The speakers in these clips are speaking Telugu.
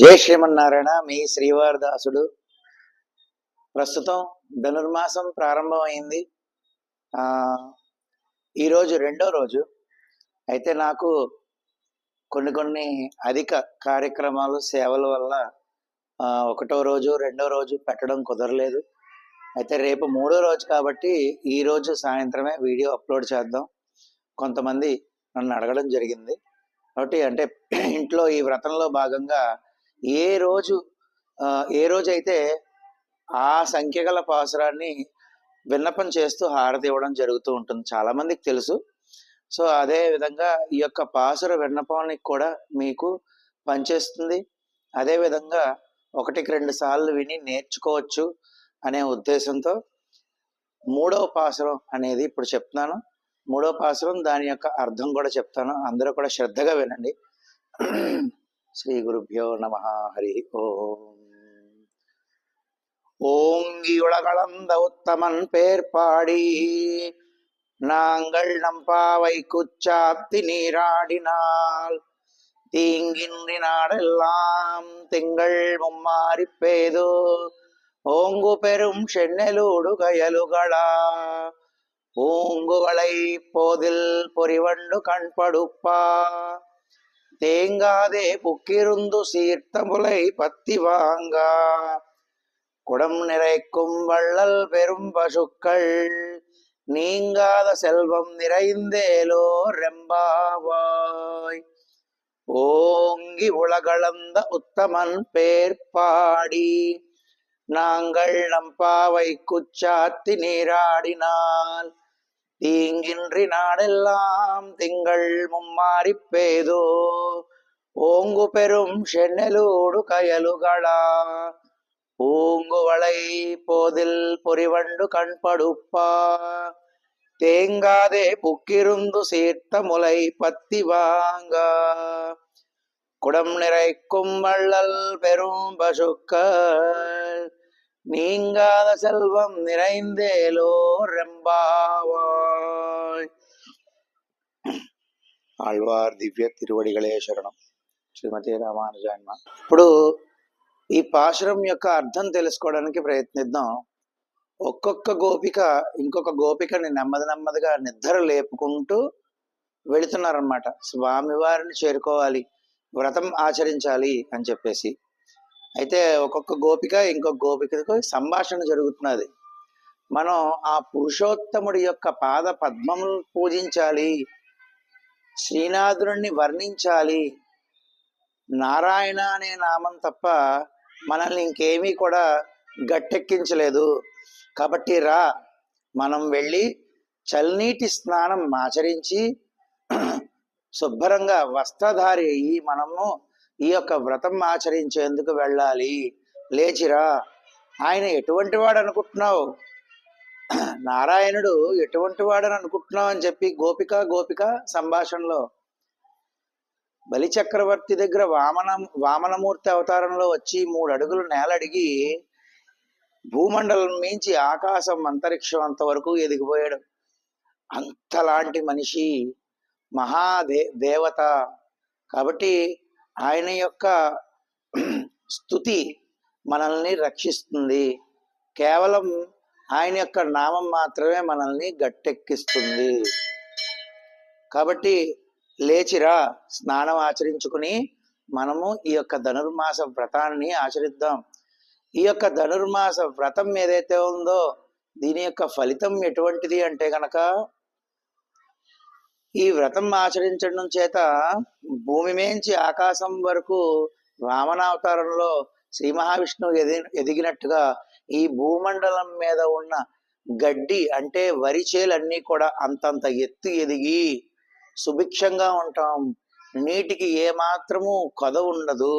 జై శ్రీమన్నారాయణ మీ శ్రీవారదాసుడు. ప్రస్తుతం ధనుర్మాసం ప్రారంభమైంది. ఈరోజు రెండో రోజు. అయితే నాకు కొన్ని కొన్ని అధిక కార్యక్రమాలు సేవల వల్ల ఒకటో రోజు రెండో రోజు పెట్టడం కుదరలేదు. అయితే రేపు మూడో రోజు కాబట్టి ఈ రోజు సాయంత్రమే వీడియో అప్లోడ్ చేద్దాం. కొంతమంది నన్ను అడగడం జరిగింది. కాబట్టి అంటే ఇంట్లో ఈ వ్రతంలో భాగంగా ఏ రోజు ఏ రోజు అయితే ఆ సంఖ్య గల పాసురాన్ని విన్నపం చేస్తూ హారతి ఇవ్వడం జరుగుతూ ఉంటుంది. చాలా మందికి తెలుసు. సో అదే విధంగా ఈ యొక్క పాసుర విన్నపానికి కూడా మీకు పనిచేస్తుంది. అదే విధంగా ఒకటికి రెండు సార్లు విని నేర్చుకోవచ్చు అనే ఉద్దేశంతో మూడవ పాసురం అనేది ఇప్పుడు చెప్తున్నాను. మూడవ పాసురం దాని యొక్క అర్థం కూడా చెప్తాను. అందరూ కూడా శ్రద్ధగా వినండి. ஸ்ரீகுருப்போ நம ஹரி ஓம். ஓங்கியுலகளந்த உத்தமன் பேர்பாடி நாங்கள் நம் பாவை குச்சாப்தி நீராடினால் தீங்கின்றி நாடெல்லாம் திங்கள் மும்மாறி பேதோ ஓங்கு பெரும் சென்னெலூடு கயலுகளா ஓங்குகளை போதில் பொறிவண்டு கண்படுப்பா தேங்காதே புக்கிருந்து சீர்த்தமுலை பத்தி வாங்கா. குடம் நிறைக்கும் வள்ளல் பெரும் பசுக்கள் நீங்காத செல்வம் நிறைந்தேலோ ரெம்பாவாய். ஓங்கி உலகளந்த உத்தமன் பேர் பாடி நாங்கள் நம் பாவை குச்சாத்தி நீராடினால் தீங்கின்றி நாடெல்லாம் திங்கள் மும்மாறி பேதோ ஓங்கு பெரும் சென்னலூடு கயலுகளா? பூங்குவளை போதில் பொறிவண்டு கண்படுப்பா? தேங்காதே புக்கிருந்து சீர்த்த முலை பத்தி வாங்க. குடம் நிறைக்கும் வள்ளல் பெரும் பசுக்கள். நீங்காத செல்வம் நிறைந்தேலோ ரெம்பாவாய் ఆళ్వార్ దివ్య తిరువడిగలే శరణం శ్రీమతి రామానుజాన్మ ఇప్పుడు ఈ పాశురం యొక్క అర్థం తెలుసుకోవడానికి ప్రయత్నిద్దాం ఒక్కొక్క గోపిక ఇంకొక గోపికని నెమ్మది నెమ్మదిగా నిద్ర లేపుకుంటూ వెళుతున్నారనమాట స్వామివారిని చేరుకోవాలి వ్రతం ఆచరించాలి అని చెప్పేసి అయితే ఒక్కొక్క గోపిక ఇంకొక గోపికకు సంభాషణ జరుగుతున్నది. మనం ఆ పురుషోత్తముడి యొక్క పాద పద్మములు పూజించాలి శ్రీనాథుడిని వర్ణించాలి నారాయణ అనే నామం తప్ప మనల్ని ఇంకేమీ కూడా గట్టెక్కించలేదు. కాబట్టి రా మనం వెళ్ళి చల్నీటి స్నానం ఆచరించి శుభ్రంగా వస్త్రధారి అయ్యి మనము ఈ యొక్క వ్రతం ఆచరించేందుకు వెళ్ళాలి. లేచిరా. ఆయన ఎటువంటి వాడు అనుకుంటున్నావు నారాయణుడు ఎటువంటి వాడని అనుకుంటున్నావు అని చెప్పి గోపిక గోపిక సంభాషణలో. బలిచక్రవర్తి దగ్గర వామన వామనమూర్తి అవతారంలో వచ్చి మూడు అడుగులు నేలడిగి భూమండలం మించి ఆకాశం అంతరిక్షం అంతవరకు ఎదిగిపోయాడు. అంతలాంటి మనిషి మహాదే దేవత. కాబట్టి ఆయన యొక్క స్థుతి మనల్ని రక్షిస్తుంది. కేవలం ఆయన యొక్క నామం మాత్రమే మనల్ని గట్టెక్కిస్తుంది. కాబట్టి లేచిరా స్నానం ఆచరించుకుని మనము ఈ యొక్క ధనుర్మాస వ్రతాన్ని ఆచరిద్దాం. ఈ యొక్క ధనుర్మాస వ్రతం ఏదైతే ఉందో దీని యొక్క ఫలితం ఎటువంటిది అంటే గనక ఈ వ్రతం ఆచరించడం చేత భూమి మేంచి ఆకాశం వరకు వామనావతారంలో శ్రీ మహావిష్ణువు ఎది ఎదిగినట్టుగా ఈ భూమండలం మీద ఉన్న గడ్డి అంటే వరిచేలన్నీ కూడా అంతంత ఎత్తు ఎదిగి సుభిక్షంగా ఉంటాం. నీటికి ఏమాత్రము కొద ఉండదు.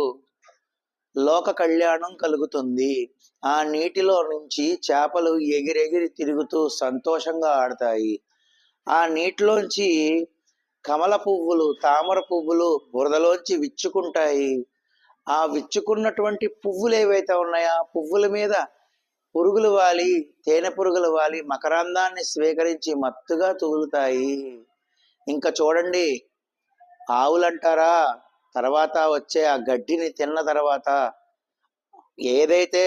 లోక కళ్యాణం కలుగుతుంది. ఆ నీటిలో నుంచి చేపలు ఎగిరెగిరి తిరుగుతూ సంతోషంగా ఆడతాయి. ఆ నీటిలోంచి కమల పువ్వులు తామర పువ్వులు బురదలోంచి విచ్చుకుంటాయి. ఆ విచ్చుకున్నటువంటి పువ్వులు ఏవైతే ఉన్నాయో ఆ పువ్వుల మీద పురుగులు వాలి తేనె పురుగులు వాలి మకరందాన్ని స్వీకరించి మత్తుగా తూలుతాయి ఇంకా చూడండి ఆవులంటారా? తర్వాత వచ్చే ఆ గడ్డిని తిన్న తర్వాత ఏదైతే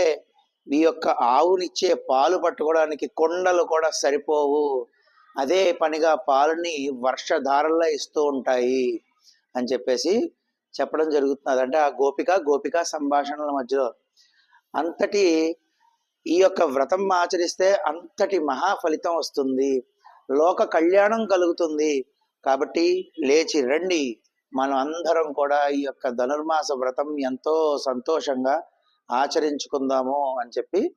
ఈ యొక్క ఆవునిచ్చే పాలు పట్టుకోవడానికి కొండలు కూడా సరిపోవు. అదే పనిగా పాలని వర్షధారల్లో ఇస్తూ ఉంటాయి అని చెప్పేసి చెప్పడం జరుగుతున్నది. అంటే ఆ గోపిక గోపిక సంభాషణల మధ్యలో. అంతటి ఈ యొక్క వ్రతం ఆచరిస్తే అంతటి మహా ఫలితం వస్తుంది. లోక కళ్యాణం కలుగుతుంది. కాబట్టి లేచి రండి. మనం అందరం కూడా ఈ యొక్క ధనుర్మాస వ్రతం ఎంతో సంతోషంగా ఆచరించుకుందాము అని చెప్పి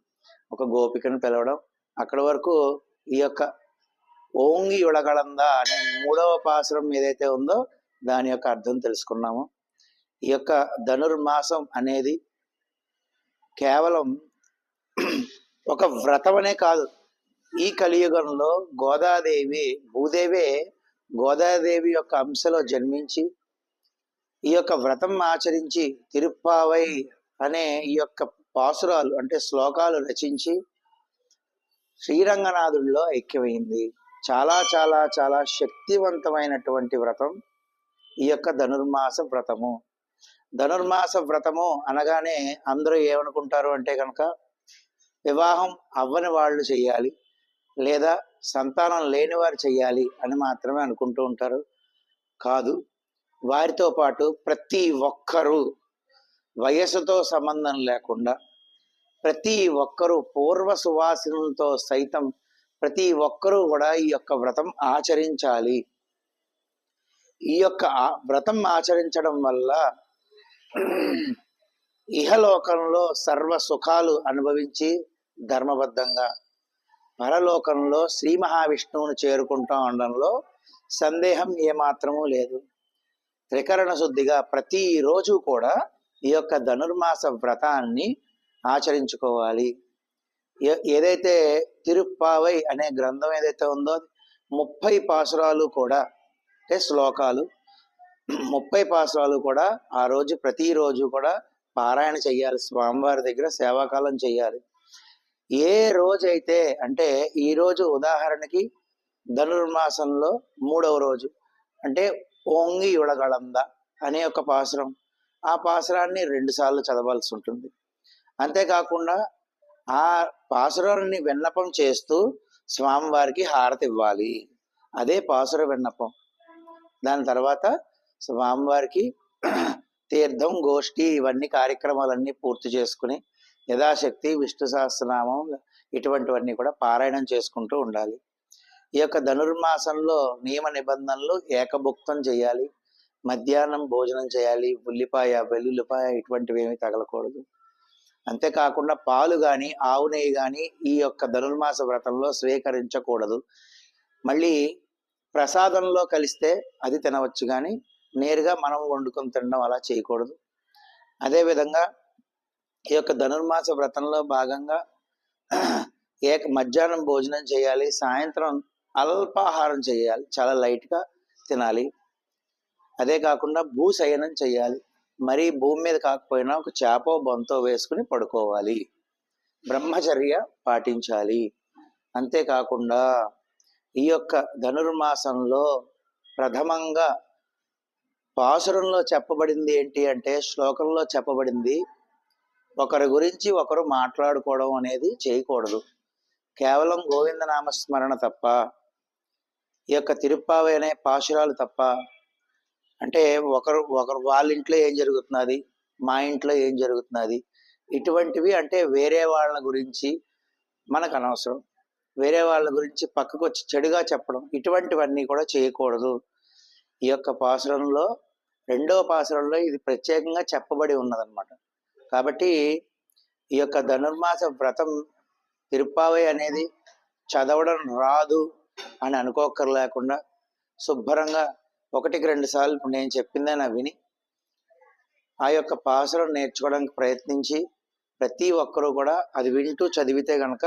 ఒక గోపికను పిలవడం. అక్కడి వరకు ఈ యొక్క ఓంగి ఉడగలంద అనే మూడవ పాసురం ఏదైతే ఉందో దాని యొక్క అర్థం తెలుసుకున్నాము. ఈ యొక్క ధనుర్మాసం అనేది కేవలం ఒక వ్రతం అనే కాదు. ఈ కలియుగంలో గోదాదేవి భూదేవే గోదాదేవి యొక్క అంశలో జన్మించి ఈ యొక్క వ్రతం ఆచరించి తిరుప్పావై అనే ఈ యొక్క పాసురాలు అంటే శ్లోకాలు రచించి శ్రీరంగనాథుడిలో ఐక్యమైంది. చాలా చాలా చాలా శక్తివంతమైనటువంటి వ్రతం ఈ యొక్క ధనుర్మాస వ్రతము. ధనుర్మాస వ్రతము అనగానే అందరూ ఏమనుకుంటారు అంటే కనుక వివాహం అవ్వని వాళ్ళు చేయాలి లేదా సంతానం లేని వారు చేయాలి అని మాత్రమే అనుకుంటూ ఉంటారు. కాదు వారితో పాటు ప్రతి ఒక్కరూ వయసుతో సంబంధం లేకుండా ప్రతి ఒక్కరూ పూర్వ సువాసనలతో సైతం ప్రతి ఒక్కరూ కూడా ఈ యొక్క వ్రతం ఆచరించాలి. ఈ యొక్క ఆ- వ్రతం ఆచరించడం వల్ల ఇహలోకంలో సర్వ సుఖాలు అనుభవించి ధర్మబద్ధంగా పరలోకంలో శ్రీ మహావిష్ణువును చేరుకుంటా ఉండడంలో సందేహం ఏమాత్రము లేదు. త్రికరణ శుద్ధిగా ప్రతిరోజు కూడా ఈ యొక్క ధనుర్మాస వ్రతాన్ని ఆచరించుకోవాలి. ఏదైతే తిరుప్పావై అనే గ్రంథం ఏదైతే ఉందో ముప్పై పాసురాలు కూడా అంటే శ్లోకాలు ముప్పై పాసురాలు కూడా ఆ రోజు ప్రతిరోజు కూడా పారాయణ చెయ్యాలి స్వామివారి దగ్గర సేవాకాలం చెయ్యాలి. ఏ రోజైతే అంటే ఈ రోజు ఉదాహరణకి ధనుర్మాసంలో మూడవ రోజు అంటే ఓంగి యుడగళంద అనే ఒక పాసురం ఆ పాసురాన్ని రెండు సార్లు చదవాల్సి ఉంటుంది. అంతేకాకుండా ఆ పాసురాన్ని విన్నపం చేస్తూ స్వామివారికి హారతి ఇవ్వాలి. అదే పాసుర విన్నపం. దాని తర్వాత స్వామివారికి తీర్థం గోష్ఠి ఇవన్నీ కార్యక్రమాలన్నీ పూర్తి చేసుకుని యథాశక్తి విష్ణు సహస్రనామం ఇటువంటివన్నీ కూడా పారాయణం చేసుకుంటూ ఉండాలి. ఈ యొక్క ధనుర్మాసంలో నియమ నిబంధనలు ఏకభుక్తం చేయాలి. మధ్యాహ్నం భోజనం చేయాలి. ఉల్లిపాయ వెల్లుల్లిపాయ ఇటువంటివి ఏమీ తగలకూడదు. అంతేకాకుండా పాలు కానీ ఆవు నెయ్యి కానీ ఈ యొక్క ధనుర్మాస వ్రతంలో స్వీకరించకూడదు. మళ్ళీ ప్రసాదంలో కలిస్తే అది తినవచ్చు కానీ నేరుగా మనం వండుకొని తినడం అలా చేయకూడదు. అదేవిధంగా ఈ యొక్క ధనుర్మాస వ్రతంలో భాగంగా ఏక మధ్యాహ్నం భోజనం చేయాలి సాయంత్రం అల్పాహారం చేయాలి చాలా లైట్గా తినాలి. అదే కాకుండా భూశయనం చేయాలి. మరీ భూమి మీద కాకపోయినా ఒక చేపో బొంతో వేసుకుని పడుకోవాలి. బ్రహ్మచర్య పాటించాలి. అంతేకాకుండా ఈ యొక్క ధనుర్మాసంలో ప్రథమంగా పాసురంలో చెప్పబడింది ఏంటి అంటే శ్లోకంలో చెప్పబడింది ఒకరి గురించి ఒకరు మాట్లాడుకోవడం అనేది చేయకూడదు. కేవలం గోవింద నామస్మరణ తప్ప ఈ యొక్క తిరుప్పావి అనే పాశురాలు తప్ప అంటే ఒకరు ఒకరు వాళ్ళ ఇంట్లో ఏం జరుగుతున్నది? మా ఇంట్లో ఏం జరుగుతున్నది? ఇటువంటివి అంటే వేరే వాళ్ళ గురించి మనకు అనవసరం. వేరే వాళ్ళ గురించి పక్కకు వచ్చి చెడుగా చెప్పడం ఇటువంటివన్నీ కూడా చేయకూడదు. ఈ యొక్క పాసురంలో రెండవ పాసురంలో ఇది ప్రత్యేకంగా చెప్పబడి ఉన్నదన్నమాట. కాబట్టి ఈ యొక్క ధనుర్మాస వ్రతం తిరుప్పావై అనేది చదవడం రాదు అని అనుకోకర్లేకుండా శుభ్రంగా ఒకటికి రెండు సార్లు ఇప్పుడు నేను చెప్పిందని విని ఆ యొక్క పాసురం నేర్చుకోవడానికి ప్రయత్నించి ప్రతి ఒక్కరూ కూడా అది వింటూ చదివితే కనుక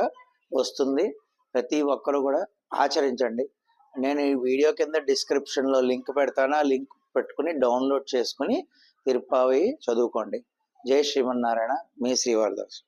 వస్తుంది. ప్రతి ఒక్కరూ కూడా ఆచరించండి. నేను ఈ వీడియో కింద డిస్క్రిప్షన్లో లింక్ పెడతాను. ఆ లింక్ పెట్టుకుని డౌన్లోడ్ చేసుకుని తిరుపావి చదువుకోండి. జై శ్రీమన్నారాయణ. మీ శ్రీవారదాస్